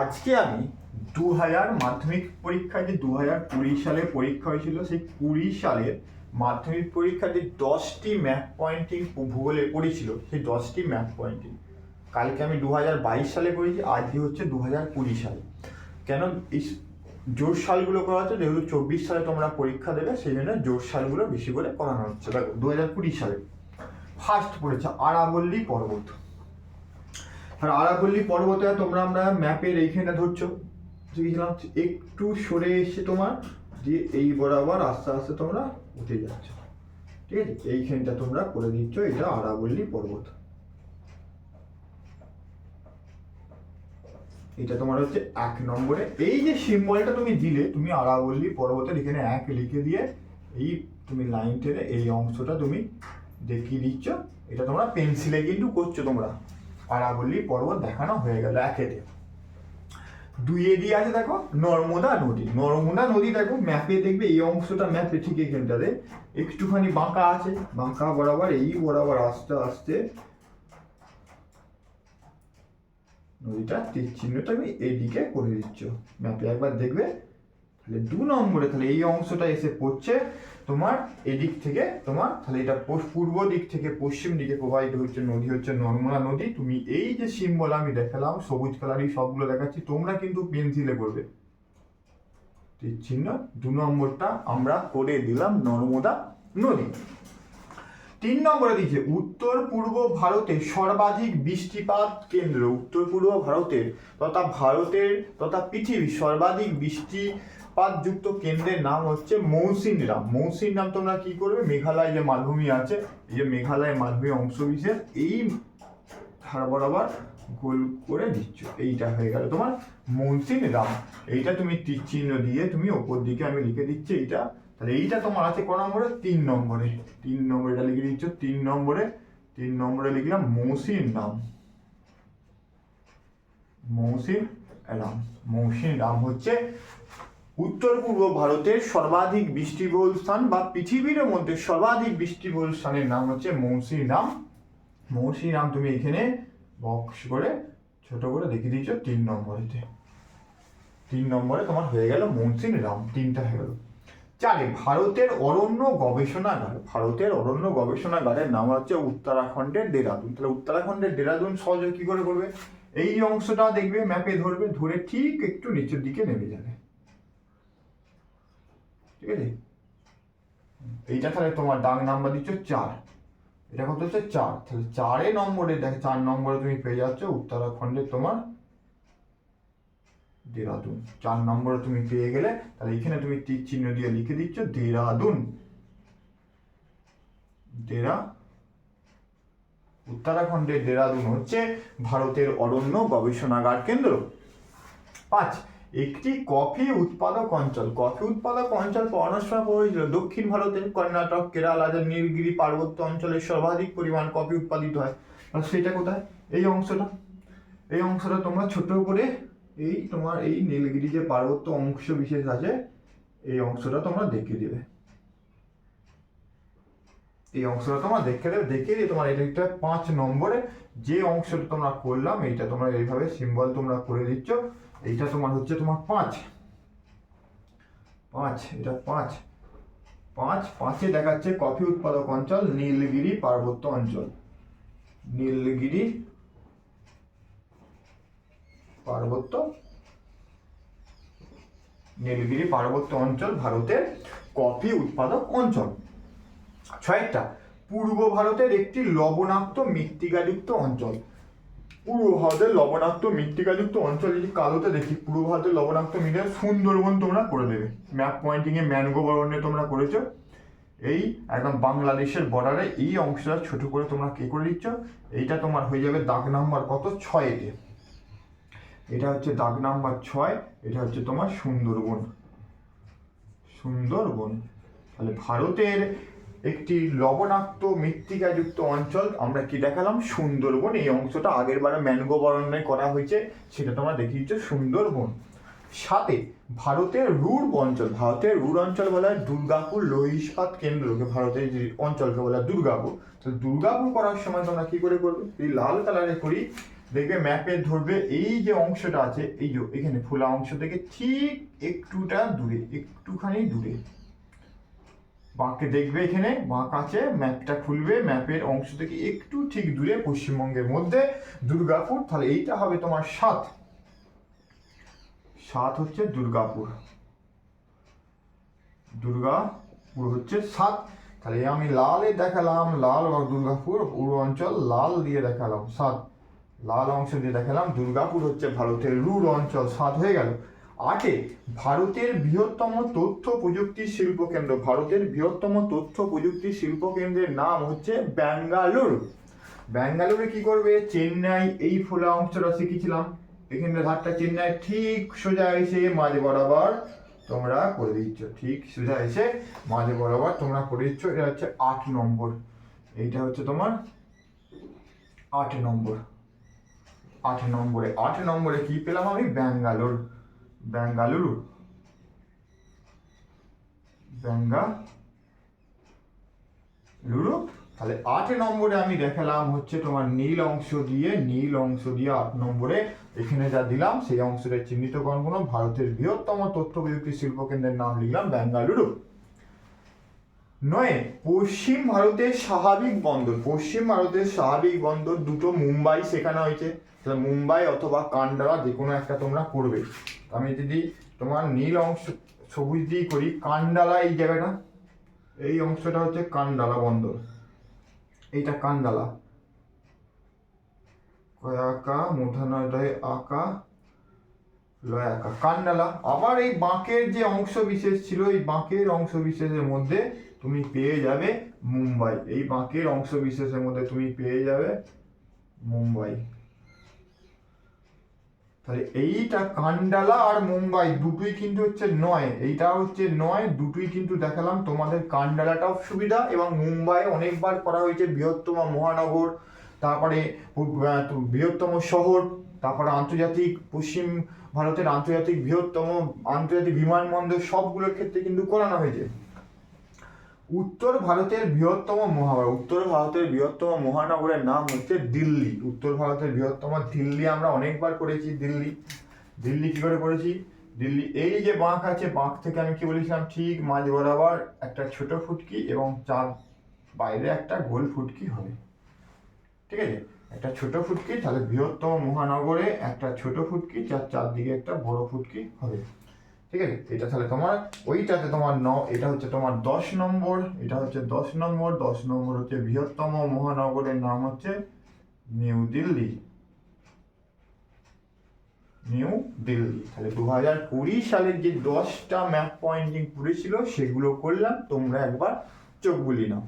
আজকে আমি দু হাজার মাধ্যমিক পরীক্ষায় যে দু হাজার কুড়ি সালে পরীক্ষা হয়েছিল, সেই কুড়ি সালের মাধ্যমিক পরীক্ষায় যে দশটি ম্যাপ পয়েন্টিং ভূগোলে পড়েছিল, সেই দশটি ম্যাপ পয়েন্টিং কালকে আমি দু হাজার বাইশ সালে করেছি আজকে হচ্ছে দু হাজার কুড়ি সালে। কেন? জোর সালগুলো করা হচ্ছে, যেহেতু চব্বিশ সালে তোমরা পরীক্ষা দেবে, সেই জন্য জোর সালগুলো বেশি করে করানো হচ্ছে। দেখো দু হাজার কুড়ি সালে ফার্স্ট পড়েছে আরাবল্লী পর্বত। আর আরাবল্লী পর্বতে তোমরা আমরা ম্যাপের এইখানে ধরছো। একটু সরে এসে তোমার দিয়ে এই বরাবর আস্তে আস্তে তোমরা উঠে যাচ্ছ। ঠিক আছে? এইখানটা তোমরা করে দিচ্ছ, এটা আরাবল্লী পর্বত। এটা তোমার হচ্ছে এক নম্বরে। এই যে সিম্বলটা তুমি দিলে, তুমি আরাবল্লী পর্বতের এখানে এক লিখে দিয়ে এই তুমি লাইন টেনে এই অংশটা তুমি দেখিয়ে দিচ্ছ। এটা তোমরা পেন্সিলে কিন্তু করছ তোমরা। আরাবল্লী পর্বত দেখানো হয়ে গেল একেতে দুইয়ে দিয়ে আছে দেখো, নর্মদা নদী। নর্মদা নদী দেখো ম্যাপে দেখবে এই অংশটা ম্যাপে ঠিক এখানটাতে একটুখানি বাঁকা আছে, বাঁকা বরাবর, এই বরাবর আস্তে আস্তে নদীটা তীর চিহ্নটা আমি এইদিকে করে দিচ্ছ। ম্যাপে একবার দেখবে তাহলে দু নম্বরে তাহলে এই অংশটা এসে পড়ছে। তোমার এদিক থেকে তোমার তাহলে এটা পূর্ব দিক থেকে পশ্চিম দিকে প্রবাহিত হচ্ছে নদী হচ্ছে নর্মদা নদী। তুমি এই যে সিম্বল আমি দেখালাম, সবুজ কালারই সবগুলো দেখাচ্ছি, তোমরা কিন্তু পেন্সিলে করবে। চিহ্ন দু নম্বরটা আমরা করে দিলাম নর্মদা নদী। তিন নম্বরে দিয়েছে, উত্তর পূর্ব ভারতে সর্বাধিক বৃষ্টিপাত কেন্দ্র। উত্তর পূর্ব ভারতের তথা ভারতের তথা পৃথিবীর সর্বাধিক বৃষ্টিপাতযুক্ত কেন্দ্রের নাম হচ্ছে মৌসিনরাম মৌসিনরাম তোমরা কি করবে? মেঘালয় যে মালভূমি আছে, এই যে মেঘালয় মালভূমি অংশ বিশেষ, এই ধার বরাবর গোল করে দিচ্ছ। এইটা হয়ে গেল তোমার মৌসিন রাম। এইটা তুমি তীর চিহ্ন দিয়ে তুমি ওপর দিকে আমি লিখে দিচ্ছি এইটা। তাহলে এইটা তোমার আছে ক নম্বরে? তিন নম্বরে। তিন নম্বরে এটা লিখে দিচ্ছ, তিন নম্বরে। তিন নম্বরে লিখলাম মৌসিন রাম। মৌসিন রাম। মৌসিন রাম হচ্ছে উত্তর পূর্ব ভারতের সর্বাধিক বৃষ্টিবহুল স্থান বা পৃথিবীর মধ্যে সর্বাধিক বৃষ্টিবহুল স্থানের নাম হচ্ছে মৌসিন রাম মৌসিন রাম তুমি এখানে বক্স করে ছোট করে দেখিয়ে দিয়েছ তিন নম্বরেতে। তিন নম্বরে তোমার হয়ে গেল মৌসিন রাম তিনটা হয়ে গেল। চারে ভারতের অরণ্য গবেষণাগার, ভারতের অরণ্য গবেষণাগারের নাম হচ্ছে উত্তরাখণ্ডের দেরাদুন। তাহলে উত্তরাখণ্ডের দেরাদুন সহজে কি করে করবে? এই অংশটা দেখবে ম্যাপে ধরবে, ধরে ঠিক একটু নিচের দিকে নেমে যাবে। ঠিক আছে? এইটা তাহলে তোমার দাগ নাম্বার দিচ্ছ চার। এটা কত হচ্ছে? চার। তাহলে চারে নম্বরে, দেখো চার নম্বরে তুমি পেয়ে যাচ্ছ উত্তরাখণ্ডের তোমার দেরাদুন। চার নম্বরে তুমি পেয়ে গেলে তাহলে এখানে তুমি তীর চিহ্ন দিয়ে লিখে দিচ্ছ দেরাদুন। দেরা উত্তরাখণ্ডের দেরাদুন হচ্ছে ভারতের অরণ্য গবেষণাগার কেন্দ্র। পাঁচ। একটি কফি উৎপাদক অঞ্চল। কফি উৎপাদক অঞ্চল পড়ানোর সময় পড়েছিল দক্ষিণ ভারতের কর্ণাটক, কেরালা যে নীলগিরি পার্বত্য অঞ্চলে সর্বাধিক পরিমাণ কফি উৎপাদিত হয়। সেটা কোথায়? এই অংশটা। এই অংশটা তোমরা ছোট করে এই তোমার এই নীলগিরি যে পার্বত্য অংশ বিশেষ আছে, এই অংশটা তোমরা দেখে দেবে। এই অংশটা তোমরা দেখে দেবে, দেখে দিয়ে তোমার এটা পাঁচ নম্বরে যে অংশটা তোমরা করলাম, এইটা তোমরা এইভাবে সিম্বল তোমরা করে দিচ্ছ। এইটা তোমার হচ্ছে তোমার পাঁচ। পাঁচ, এটা পাঁচ। পাঁচ, পাঁচে দেখাচ্ছে কফি উৎপাদক অঞ্চল, নীলগিরি পার্বত্য অঞ্চল। নীলগিরি পার্বত্য নীলগিরি পার্বত্য অঞ্চল ভারতের কফি উৎপাদক অঞ্চল। ছয়টা, পূর্ব ভারতের একটি লবণাক্ত মৃত্তিকাযুক্ত অঞ্চল। পূর্ব ভারতের লবণাক্ত মৃত্তিকাযুক্ত অঞ্চল যদি কালোতে দেখি পূর্ব ভারতের লবণাক্ত মৃত্তিকা সুন্দরবন তোমরা করে দেবে। ম্যাপ পয়েন্টিং এ ম্যানগ্রোভ অরণ্যে তোমরা করেছ। এই একদম বাংলাদেশের বর্ডারে এই অংশটা ছোট করে তোমরা কে করে দিচ্ছ? এইটা তোমার হয়ে যাবে দাগ নাম্বার কত? ছয়েতে এটা হচ্ছে দাগ নাম্বার ছয়, এটা হচ্ছে তোমার সুন্দরবন সুন্দরবন তাহলে ভারতের একটি লবণাক্ত মৃত্তিকাযুক্ত অঞ্চল। আমরা কি দেখালাম? সুন্দরবন। এই অংশটা আগের বারে ম্যানগ্রোভ অরণ্যে করা হয়েছে। সেটা তোমরা দেখিয়েছ সুন্দরবন। সাথে ভারতের রুর অঞ্চল। ভারতের রুর অঞ্চল বলা হয় দুর্গাপুর লৌহ ইস্পাত কেন্দ্রকে ভারতের যে অঞ্চলকে বলা হয় দুর্গাপুর। তো দুর্গাপুর করার সময় তোমরা কি করে করবে? এই লাল কালারে করি, দেখবে ম্যাপে ধরবে এই যে অংশটা আছে, এই যে এখানে ফোলা অংশ থেকে ঠিক একটুটা দূরে, একটুখানি দূরে। বাঁকে দেখবে এখানে, বাঁক আছে ম্যাপটা খুলবে ম্যাপের অংশ থেকে একটু ঠিক দূরে, পশ্চিমবঙ্গের মধ্যে, দুর্গাপুর, তাহলে এইটা হবে তোমার সাত। সাত হচ্ছে দুর্গাপুর। দুর্গাপুর হচ্ছে সাত। তাহলে আমি লালে দেখালাম, লাল দুর্গাপুর পুরো অঞ্চল লাল দিয়ে দেখালাম, সাত। লাল অংশ দিয়ে দেখালাম, দুর্গাপুর হচ্ছে ভারতের রুর অঞ্চল, সাত হয়ে গেল। আটে ভারতের বৃহত্তম তথ্য প্রযুক্তি শিল্প কেন্দ্র, ভারতের বৃহত্তম তথ্য প্রযুক্তি শিল্প কেন্দ্রের নাম হচ্ছে ব্যাঙ্গালোর। ব্যাঙ্গালোরে কি করবে? চেন্নাই এই ফোলা অংশটা শিখেছিলাম। এখানে ধারটা চেন্নাই ঠিক সোজা এসে মাঝে বরাবর তোমরা করে দিচ্ছ। ঠিক সোজা এসে মাঝে বরাবর তোমরা করে দিচ্ছ। এটা হচ্ছে আট নম্বর। এইটা হচ্ছে তোমার আট নম্বর। আট নম্বরে আট নম্বরে কি পেলাম আমি? ব্যাঙ্গালোর। ব্যাঙ্গালুরু বেঙ্গালুরু তাহলে আট নম্বরে আমি দেখালাম হচ্ছে তোমার নীল অংশ দিয়ে, নীল অংশ দিয়ে আট নম্বরে এখানে যা দিলাম, সেই অংশটা চিহ্নিতকরণ না। ভারতের বৃহত্তম তথ্য প্রযুক্তি শিল্প কেন্দ্রের নাম লিখলাম বেঙ্গালুরু নয়, পশ্চিম ভারতের স্বাভাবিক বন্দর। পশ্চিম ভারতের স্বাভাবিক বন্দর দুটো, মুম্বাই শেখানো হয়েছে। মুম্বাই অথবা কান্ডালা যে কোনো একটা তোমরা করবে। আমি যদি তোমার নীল অংশ সবুজ দিয়ে করি, কান্ডালা এই জায়গাটা, এই অংশটা হচ্ছে কান্ডালা বন্দর। এইটা কান্ডালা। কয় আঁকা মূর্ধন্যয় আঁকা, লয় আঁকা। কান্ডালা। আবার এই বাঁকের যে অংশ বিশেষ ছিল, এই বাঁকের অংশ বিশেষের মধ্যে তুমি পেয়ে যাবে মুম্বাই। এই বাঁকের অংশ বিশেষের মধ্যে তুমি পেয়ে যাবে মুম্বাই। তাহলে এইটা কান্ডালা আর মুম্বাই দুটোই কিন্তু হচ্ছে নয়। এইটা হচ্ছে নয়, দুটোই কিন্তু দেখালাম। তোমাদের কান্ডালাটাও সুবিধা এবং মুম্বাই অনেকবার করা হয়েছে। বৃহত্তম মহানগর, তারপরে বৃহত্তম শহর, তারপরে আন্তর্জাতিক, পশ্চিম ভারতের আন্তর্জাতিক বৃহত্তম আন্তর্জাতিক বিমানবন্দর, সবগুলোর ক্ষেত্রে কিন্তু করানো হয়েছে। উত্তর ভারতের বৃহত্তম মহানগর উত্তর ভারতের বৃহত্তম মহানগরের নাম হচ্ছে দিল্লি। উত্তর ভারতের বৃহত্তম দিল্লি আমরা অনেকবার করেছি, দিল্লি। দিল্লি কি করে করেছি? দিল্লি, এই যে বাঁক আছে, বাঁক থেকে আমি কি বলেছিলাম? ঠিক মাঝ বরাবর একটা ছোট ফুটকি এবং চার বাইরে একটা গোল ফুটকি হবে। ঠিক আছে? একটা ছোট ফুটকি, তাহলে বৃহত্তম মহানগরে একটা ছোট ফুটকি চার চারদিকে একটা বড় ফুটকি হবে। ঠিক আছে? এটা তাহলে তোমার, ওইটাতে তোমার ন, এটা হচ্ছে তোমার দশ নম্বর, এটা হচ্ছে দশ নম্বর দশ নম্বর হচ্ছে বৃহত্তম মহানগরের নাম হচ্ছে নিউ দিল্লি। নিউ দিল্লি। তাহলে দু হাজার কুড়ি সালের যে দশটা ম্যাপ পয়েন্টিং পড়েছিল সেগুলো করলাম, তোমরা একবার চোখ বুলিয়ে নাও।